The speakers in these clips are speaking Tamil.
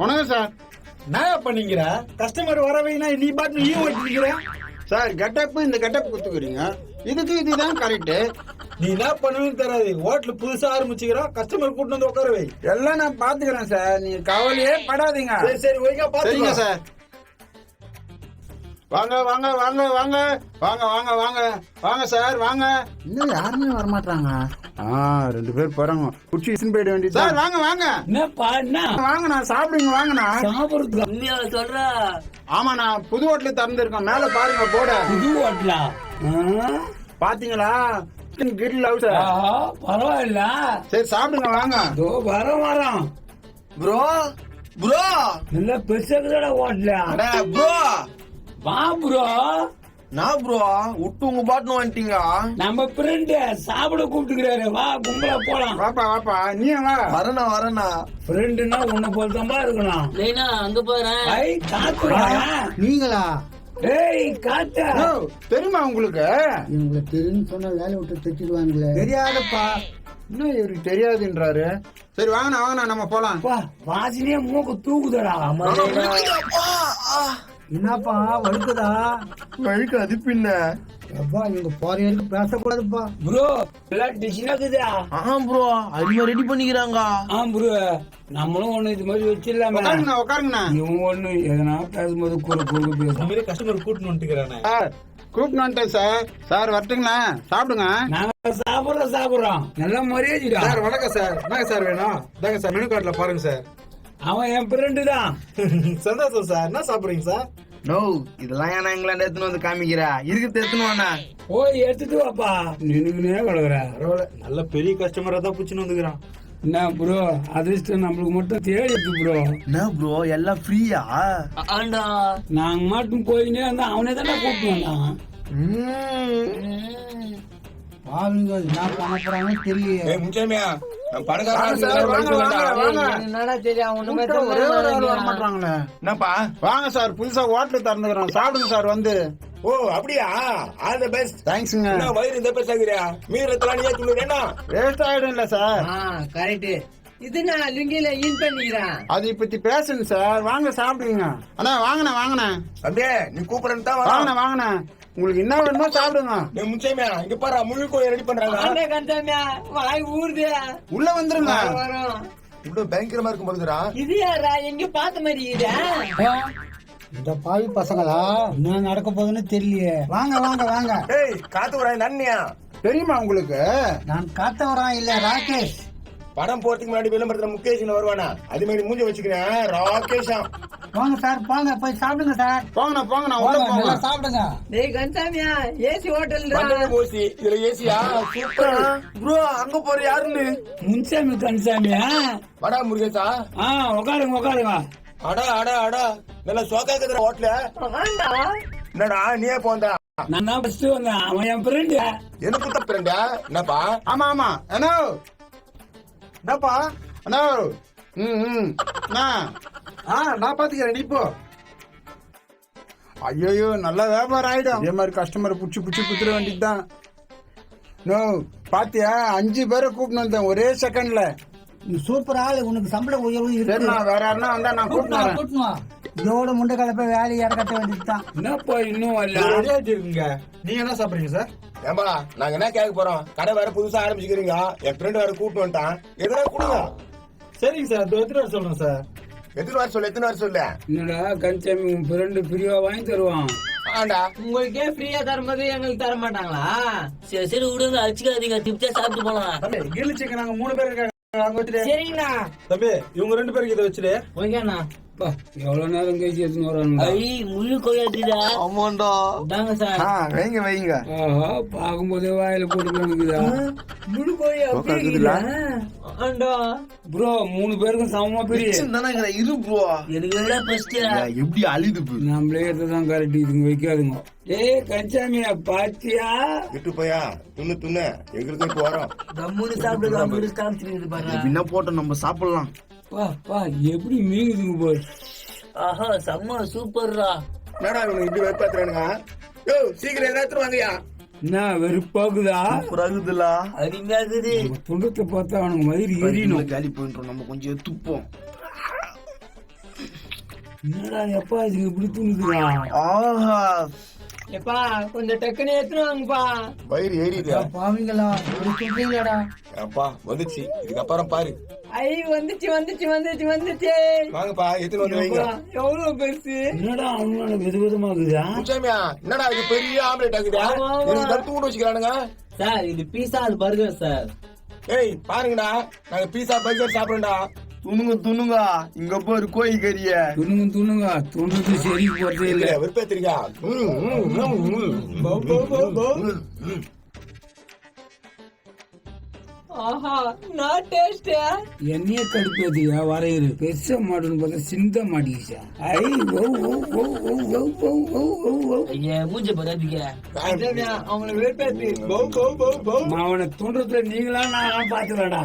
வணக்கம் சார். நான் பண்ணிக்கிற கஸ்டமர் வரவைனா நீ பாட்டு நீ ஓட்டிக்கிற சார் கெட்டப் இந்த கெட்டப் குத்துக்கிறீங்க இதுக்கு இதுதான் கரெக்ட் நீ என்ன பண்ணுவேன்னு தெரியாது. ஹோட்டல் புதுசா ஆரம்பிச்சுக்கிறோம் கஸ்டமர் கூட்டு வந்து உட்கார வை எல்லாம் நான் பாத்துக்கிறேன் சார். நீங்க கவலையே படாதீங்க. சரி சரி ஒழுங்கா பாத்துங்க சார். வாங்க வாங்க வாங்க வாங்க. வாங்க வாங்க வாங்க. வாங்க சார் வாங்க. இன்னும் யாருமே வரமாட்டாங்க ஆ ரெண்டு பேர் போறாங்க. குச்சி இசுன்னு போயிட வேண்டியது சார் வாங்க வாங்க. என்னப்பா என்ன? வாங்கண்ணா சாப்பிடுங்க வாங்கண்ணா. சாப்பிடுறது உண்மையா சொல்ற? ஆமாண்ணா புது ஹோட்டல் திறந்துருக்கோம். மேல பாருங்க போட. புது ஹோட்டலா? பாத்தீங்களா? Grill house. பரவாயில்ல. சரி சாப்பிடுங்க வாங்க. வரோம் வரோம். Bro bro. நல்லா பெருசாக்குதாடா ஹோட்டலா. அட ப்ரோ. வா ப்ரோ நான் ப்ரோ விட்டு உங்க பாட்டுன்னு வந்துட்டீங்க. நம்ம ஃப்ரெண்டு சாப்பிட கூப்பிட்டுக்கிறாரு. வா கும்பலா போலாம். வாப்பா வாப்பா. நீ வா வரேண்ணா வரேண்ணா. ஃப்ரெண்டுனா உன்னை போல தான்பா இருக்கணும். லைனா அங்க போறேன் ஐ காத்துடா நீங்களா? ஏய் காத்தா தெரியுமா உங்களுக்கு? இவங்களை தெரியும்னு சொன்னா வேலையை விட்டு திட்டிடுவாங்களே. தெரியாதப்பா. இன்னும் இவருக்கு தெரியாதுன்றாரு. சரி வாங்கண்ணா வாங்கண்ணா நம்ம போலாம். பா வாசனையே மூக்கு தூக்குதடா. என்னப்பா வழுக்குதா? வழுக்கு அது பின்ன. அப்பா இவங்க போற வரைக்கும் பேசக்கூடாதுப்பா. ப்ரோ எல்லாம் டிஷ்னாக்குதா ஆ ப்ரோ. அருமையா ரெடி பண்ணிக்கிறாங்க. ஆ ப்ரோ. நம்மளும் ஒண்ணு இது மாதிரி வச்சிடலாமே. உட்காருங்கண்ணா உட்காருங்கண்ணா. இவன் ஒண்ணு எதனா பேசும்போது குறு குறு பேசும் கஸ்டமர் கூட்டு வந்துக்கிறானே சார் கூப்பிட்டு வந்துட்டேன் சார். சார் வரட்டுங்களா சாப்பிடுங்க. நாங்க சாப்பிடுறோம் சாப்பிடுறோம். நல்ல மரியாதைடா. சார் வணக்கம் சார். என்னங்க சார் வேணும்? இதாங்க சார் மெனு கார்டுல பாருங்க சார். அவன் என் ஃப்ரெண்டு தான். சந்தோஷம் சார். என்ன சாப்பிடுறீங்க சார்? நோ இதெல்லாம் ஏன்னா இங்கிலாந்து எடுத்துன்னு வந்து காமிக்கிற? இருக்குது எடுத்துன்னு போய் எடுத்துட்டு வாப்பா. நின்னுக்குனே கிடக்குற. பரவாயில்ல. நல்ல பெரிய கஸ்டமரா தான் புடிச்சுன்னு வந்துக்கிறான். என்ன ப்ரோ அதிர்ஷ்டம் நம்மளுக்கு மட்டும் தேடிச்சு ப்ரோ என்ன ப்ரோ எல்லாம் ஃப்ரீயா ஆண்டா. நாங்க மட்டும் போயினே இருந்தா அவனே தானே கூப்பிட்டு வந்தான். பாருங்க என்ன பண்ண போறாங்கன்னு தெரியல என்னப்பா? வாங்க சார் புதுசா ஹோட்டல் திறந்துக்கிறோம். சாப்பிடுங்க சார் வந்து. ஓ அப்படியா? ஆல் தி பெஸ்ட் தேங்க்ஸுங்க என்ன வயிறு இந்த மீறத்தலாம் நீயே துள்ளுறேன்னா வேஸ்ட் ஆயிடும் இல்ல சார். ஆ கரெக்ட் இது நான் லுங்கில இன் பண்ணிக்கிறேன். அதை பத்தி பேசுங்க சார். வாங்க சாப்பிடுங்க. அண்ணா வாங்கண்ணா வாங்கண்ணா. அப்படியே நீ கூப்பிடுறது தான் வாங்கண்ணா வாங்கண்ணா. உங்களுக்கு என்ன வேணுமோ சாப்பிடுங்க. நீ முக்கியமையா இங்க பாரு முழு கோயில் ரெடி பண்றாங்க. கந்தாமியா வாய் ஊறுது. உள்ள வந்துருங்க. இவ்வளவு பயங்கரமா இருக்கும் போதுடா இது யாரா எங்க பார்த்த மாதிரி இதா? இந்த பாவி பசங்களா? என்ன நடக்க போகுதுன்னு தெரியலையே. வாங்க வாங்க வாங்க. ஏய் காத்து வராய் நன்னியா தெரியுமா உங்களுக்கு? நான் காத்தவரா இல்ல ராகேஷ். படம் போறதுக்கு முன்னாடி விளம்பரத்துல முகேஷ் வருவானா? அது மாதிரி மூஞ்சி வச்சுக்கிறேன் ராகேஷா. வாங்க சார் வாங்க போய் சாப்பிடுங்க சார். போங்கண்ணா போங்கண்ணா உள்ள வாங்க போங்க. நல்லா சாப்பிடுங்க. டேய் கந்தாமியா ஏசி ஹோட்டல் மண்டல போசி இதுல ஏசியா சூப்பர் ப்ரோ அங்க போற யாருன்னு? முன்சாமி கன்சாமியா வடா முருகேசா. ஆ உட்காருங்க உட்காருங்க அடா அடா அடா. நல்லா சோக்கா இருக்குதுடா ஹோட்டல என்னடா நீயே போந்தா. நான் தான் ஃபர்ஸ்ட் வந்தேன். அவன் என் ஃப்ரெண்டு எனக்கு தப்புறேன்டா என்னப்பா? ஆமா ஆமா. அண்ணோ என்னப்பா அண்ணோ ம் ம். அண்ணா. ஆ நான் பாத்துக்கிறேன் நீ போ. ஐயோ நல்ல வியாபாரம் ஆயிடும். இதே மாதிரி கஸ்டமரை புடிச்சு புடிச்சு குத்துற வேண்டியதுதான். நோ பாத்தியா? அஞ்சு பேரை கூப்பிட்டு வந்தேன் ஒரே செகண்ட்ல நீ சூப்பர் ஆளு உனக்கு சம்பள உயர்வு சரி இருக்கு நான் வேற யாருன்னா வந்தா நான் கூட்டணும் வா. இதோட முண்டை கலப்ப வேலையை இறக்கட்ட வேண்டியதுதான். என்னப்பா இன்னும் வரல? ரெடி ஆயிட்டு இருக்குங்க நீங்க என்ன சாப்பிடுறீங்க சார் ஏம்பா நாங்க என்ன கேட்க போறோம்? கடை வேற புதுசா ஆரம்பிச்சுக்கிறீங்க. என் ஃப்ரெண்ட் வேற கூப்பிட்டு வந்துட்டான். எதுனா கொடுங்க. சரிங்க சார் எத்தனை வர சொல்றேன் சார் எத்தனை வர சொல்லு எத்தனை வர சொல்லு? என்னடா கன்சாமி உன் ஃப்ரெண்டு பிரிவா வாங்கி தருவான். ஆண்டா. உங்களுக்கே ஃப்ரீயா தரும்போது எங்களுக்கு தர மாட்டாங்களா? சரி சரி விடுங்க அடிச்சுக்காதீங்க திப்தியா சாப்பிட்டு போலாம். தம்பி கிரில் சிக்கன் நாங்க மூணு பேர் இருக்காங்க சரிங்கண்ணா. தம்பி இவங்க ரெண்டு பேருக்கு இதை வச்சுட்டு ஓகேண்ணா. எவ்வளவு நேரம் கழிச்சு எடுத்துன்னு வரானுங்க? ஐ முழு கொய்யாட்டிடா ஆமாண்டா. தாங்க சார். ஆ வைங்க வைங்க. ஆஹா பார்க்கும்போதே வாயில போட்டுக்கணுக்குதா முழு கோழி? ஆண்டா. ப்ரோ மூணு பேருக்கும் சமமா பெரிய தானே இரு ப்ரோ. எனக்கு எல்லாம் ஃபர்ஸ்ட் எப்படி அழிது. நம்மளே எடுத்துதான் கரெக்ட் இதுங்க வைக்காதுங்க. ஏய் கன்சாமியா பாத்தியா? விட்டு போயா? துண்ணு துண்ணு. எங்களுக்கு வரோம். கம்முன்னு சாப்பிடு கம்முன்னு காமிச்சிருக்குது பாருங்க என்ன போட்டோம் நம்ம சாப்பிடலாம். பா பா எப்படி மீங்குதுங்க போய் ஆஹா செம்ம சூப்பர்ரா. என்னடா இவங்க இப்படி வெப்பாத்துறானுங்க யோ சீக்கிரம் ஏதாச்சும் வாங்கயா என்ன வெறுப்பாக்குதா புறாகுதுல அருமையா இருக்குது துண்டத்தை பார்த்தா அவனுக்கு மயிறு எரியணும். காலி போயிட்டோம் நம்ம கொஞ்சம் துப்போம். என்னடா எப்பா இதுங்க இப்படி தூங்குதுடா ஆஹா. எப்பா கொஞ்சம் டக்குன்னு எடுத்துன்னு வாங்கப்பா. வயிறு ஏறிது பாவிங்களா இப்படி சொல்றீங்களாடா அப்பா வந்துச்சு. இதுக்கப்புறம் பாரு. ஐ வந்துச்சு வந்துச்சு வந்துச்சு வந்துச்சு. வாங்கப்பா எத்தனை வந்து வைங்க. எவ்வளவு பெருசு? என்னடா வித விதமாக்குதா முச்சாமியா என்னடா இது பெரிய ஆம்லெட் ஆகுதா. எனக்கு தடுத்து கூட வச்சுக்கிறானுங்க. சார் இது பீஸா அது பர்கர் சார். ஏய் பாருங்கடா நாங்க பீஸா பர்கர் சாப்பிடுறோம்டா துணுங்க துணுங்க இங்க போய் கறிய. துணுங்க துணுங்க துணுக்கு சரி போறதே இல்ல. இல்ல விருப்பத்திரிக்கா ஆஹா நான் டேஸ்ட் என்னைய கடுப்பேத்தியா வரையிரு பெருசா மாட்டுன்னு பார்த்தா சிந்த மாட்டிக்கிச்சா? ஐ ஓ ஓ ஓ ஓ ஓ ஓ ஓ ஓ ஓ ஐயா மூஞ்ச பராதிக்க அவங்களை வெறுப்பேத்து. பௌ பௌ பௌ பௌ அவனை தோன்றத்துல நீங்களா நான் பாத்துக்கடா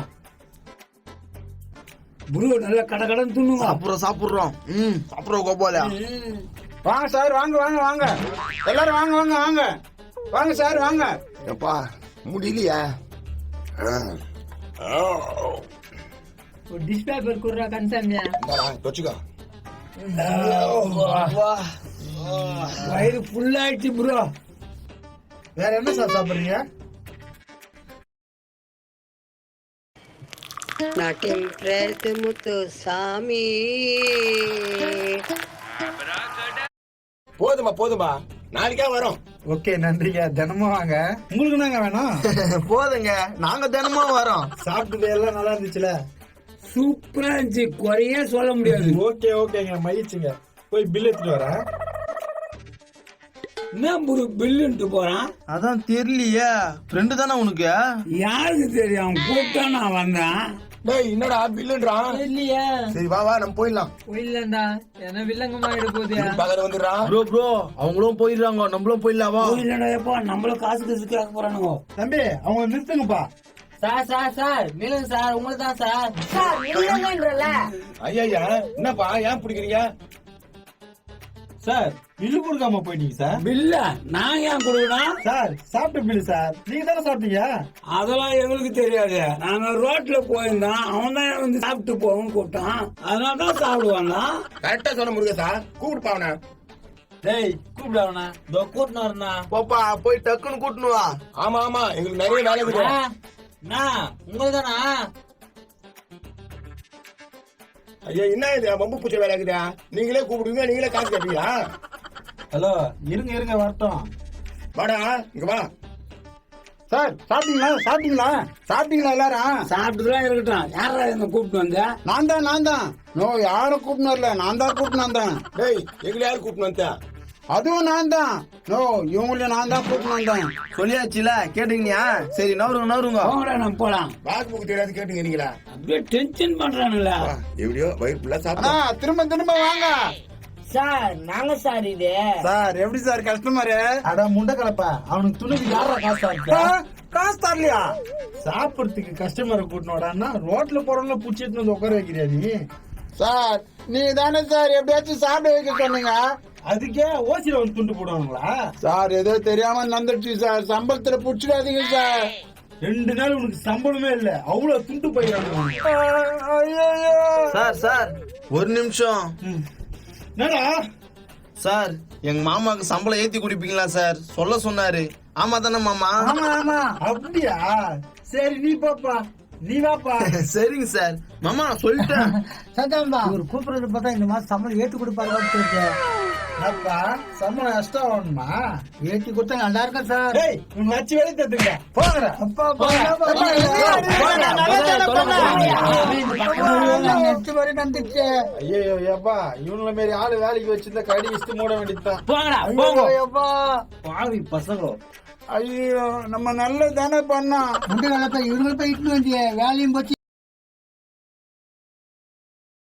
புரு நல்லா கட கடன் துண்ணுங்க சாப்பிடுறோம் சாப்பிடுறோம். ம் சாப்பிடுறோம் கோபால. வாங்க சார் வாங்க வாங்க வாங்க. எல்லாரும் வாங்க வாங்க வாங்க. வாங்க சார் வாங்க. எப்பா முடியலையா? డిష్ పేపర్ కుర్రా కన్సమ్యా వచ్చుగా வயிறு ஆயிடுச்சு ப்ரோ வேற என்ன சார் சாப்பிடுறீங்க நட்டின்றது முத்து சாமி போதுமா போதுமா நாளைக்கா வரும் ஓகே நன்றிங்க. தினமும் வாங்க. உங்களுக்கு என்னங்க வேணும்? போதுங்க. நாங்க தினமும் வரோம். சாப்பிட்டது எல்லாம் நல்லா இருந்துச்சுல? சூப்பரா இருந்துச்சு. குறையே சொல்ல முடியாது. ஓகே ஓகேங்க. மகிழ்ச்சிங்க. போய் பில் எடுத்துட்டு வரேன். என்ன புரு பில்லுன்ட்டு போறான்? அதான் தெரியலையே. ஃப்ரெண்டு தானே உனக்கு? யாருக்கு தெரியும்? அவன் கூப்பிட்டா நான் வந்தேன் டேய் என்னடா பில்லுன்றான் இல்லையா. சரி வா வா நம்ம போயிடலாம். இல்லண்டா என்ன வில்லங்கமா எடுக்க போதியா பக்கத்துல வந்துடுறான் ப்ரோ ப்ரோ அவங்களும் போயிடுறாங்க. நம்மளும் போயிடலாவா இல்லடா எப்பா நம்மள காசு காசு கேட்க போறானுங்க. தம்பி அவங்க நிறுத்துங்கப்பா. சார் சார் சார் நில்லுங்க சார் உங்களுக்கு தான் சார் சார் நில்லுங்கன்றல ஐயா என்னப்பா ஏன் பிடிக்கிறீங்க? சார் பில்லு கொடுக்காம போயிட்டீங்க சார். பில்ல நான் ஏன் கொடுக்கணும்? சார் சாப்பிட்ட பில்லு சார். நீங்க தானே சாப்பிட்டீங்க? அதெல்லாம் எங்களுக்கு தெரியாது. நாங்க ரோட்ல போயிருந்தோம். அவன் தான் வந்து சாப்பிட்டு போவோம்னு கூப்பிட்டான். அதனால தான் சாப்பிடுவாங்க. கரெக்டா சொன்ன முருகேசா கூப்பிட்டு பாவன டேய் கூப்பிடாவண்ணா இதோ கூட்டினு வரண்ணா. போப்பா போய் டக்குன்னு கூட்டணும் ஆமா ஆமா. எங்களுக்கு நிறைய வேலை இருக்குது உங்களுக்கு தானா ஐயா என்ன இது? பம்பு பூச்சை வேலை இருக்குதா. நீங்களே கூப்பிடுவீங்க நீங்களே காசு கேட்பீங்களா? ஹலோ இருங்க இருங்க வரட்டும். வாடா இங்க வா. சார் சாப்பிட்டீங்களா? சாப்பிட்டீங்களா? சாப்பிட்டீங்களா எல்லாரும்? சாப்பிட்டு தான் இருக்கட்டும். யாரா என்ன கூப்பிட்டு வந்த? நான் தான் நான் தான். நோ யாரும் கூப்பிட்டு வரல. நான் தான் கூப்பிட்டு வந்தேன். டேய் எங்களை யார் கூப்பிட்டு வந்தா? அதுவும் நான் தான் நோ இவங்களையும் நான் தான் கூப்பிட்டு வந்தேன். சொல்லியாச்சுல கேட்டீங்கயா சரி நவருங்க நவருங்க. போங்கடா நம்ம போலாம். பாக்கு புக்கு தெரியாது கேட்டுங்கிறீங்களா அப்படியே டென்ஷன் பண்றானுல்ல எப்படியோ வயிறு ஃபுல்லா அண்ணா சாப்பிட்டோம். திரும்ப திரும்ப வாங்க. சார் நாங்க சார் இது. சார் எப்படி சார் கஸ்டமரு அட முண்டை கலப்பா. அவனுக்கு துணிக்கு யாரா காசு காசு தரலையா? சாப்பிடறதுக்கு கஸ்டமரை கூட்டினோடான்னா ரோட்ல போறவங்கள புடிச்சிட்டு வந்து உட்கார வைக்கிறியா நீ? சார் நீங்க தானே சார் எப்படியாச்சும் சாப்பிட வைக்க சொன்னீங்க. அதுக்கே ஓசில வந்து துண்டு போடுவாங்களா சார் ஏதோ தெரியாம நடந்துடுச்சு சார். சம்பளத்துல புடிச்சிடாதீங்க சார். ரெண்டு நாள் உனக்கு சம்பளமே இல்ல. அவ்வளவு துண்டு போயிடறாங்க ஐயோ சார் சார் ஒரு நிமிஷம். என்னடா? சார் எங்க மாமாக்கு சம்பளம் ஏத்தி குடிப்பீங்களா சார்? சொல்ல சொன்னாரு. ஆமா தானே மாமா? ஆமா ஆமா. அப்படியா? சரி நீ பாப்பா. நீ வாப்பா சரிங்க சார் மாமா நான் சொல்லிட்டேன் சந்தாம்பா ஒரு கூப்பிடுறது பார்த்தா இந்த மாசம் சம்பளம் ஏத்து கொடுப்பாரு அப்பா சம்பளம் எக்ஸ்ட்ரா வேணுமா ஏத்தி கொடுத்தா நல்லா இருக்கும் சார் டேய் உங்க வச்சு வேலை அப்பா ஐயோ ஏப்பா இவங்கள மாரி ஆளு வேலைக்கு வச்சிருந்தா கடி வச்சுட்டு மூட வேண்டியதுதான் போங்கடா ஐயோ பாவி பசங்க ஐயோ நம்ம நல்லது தானே பண்ணோம். முண்டை வேலை இவங்க இட்டு வேண்டிய வேலையும் போச்சு.